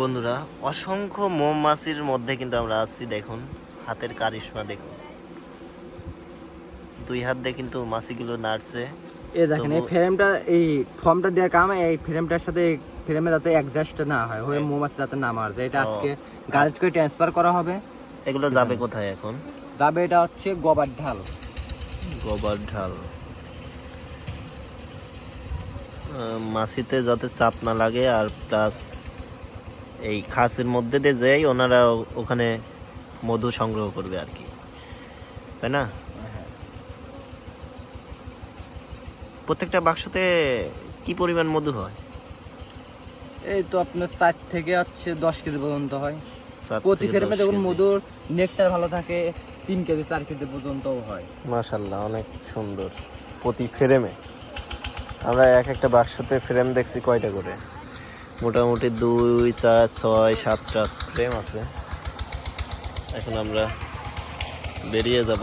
বন্ধুরা অসংখ্য মৌমাছির মধ্যে কিন্তু আমরা আছি দেখুন। হাতের কারিশমা দেখুন। দুই হাত দিয়ে কিন্তু মাছিগুলো নাড়ছে। এই দেখেন এই ফ্রেমটা এই ফর্মটা দেওয়ার কাম এই ফ্রেমটার সাথে ফ্রেমে যাতে অ্যাডজাস্ট না হয় হয়ে মৌমাছি যাতে না মারা যায়। এটা আজকে গাড়ি করে ট্রান্সফার করা হবে। এগুলো যাবে কোথায় এখন? যাবে এটা হচ্ছে গোবার ঢাল। গোবর ঢাল। মাছিতে যাতে চাপ না লাগে আর প্লাস এই খাঁচের মধ্যে দিয়ে যেই ওনারা ওখানে মধু সংগ্রহ করবে আর কি। তাই না? প্রত্যেকটা বাক্সতে কি পরিমাণ মধু হয়? এই তো আপনার চার থেকে হচ্ছে দশ কেজি পর্যন্ত হয়। প্রতি ফ্রেমে দেখুন মধুর নেকটার ভালো থাকে তিন কেজি চার কেজি পর্যন্তও হয়। মাশাল্লাহ অনেক সুন্দর। প্রতি ফ্রেমে আমরা এক একটা বাক্সতে ফ্রেম দেখছি কয়টা করে? মোটামুটি দুই চার ছয় সাতটা ফ্রেম আছে। এখন আমরা বেরিয়ে যাব।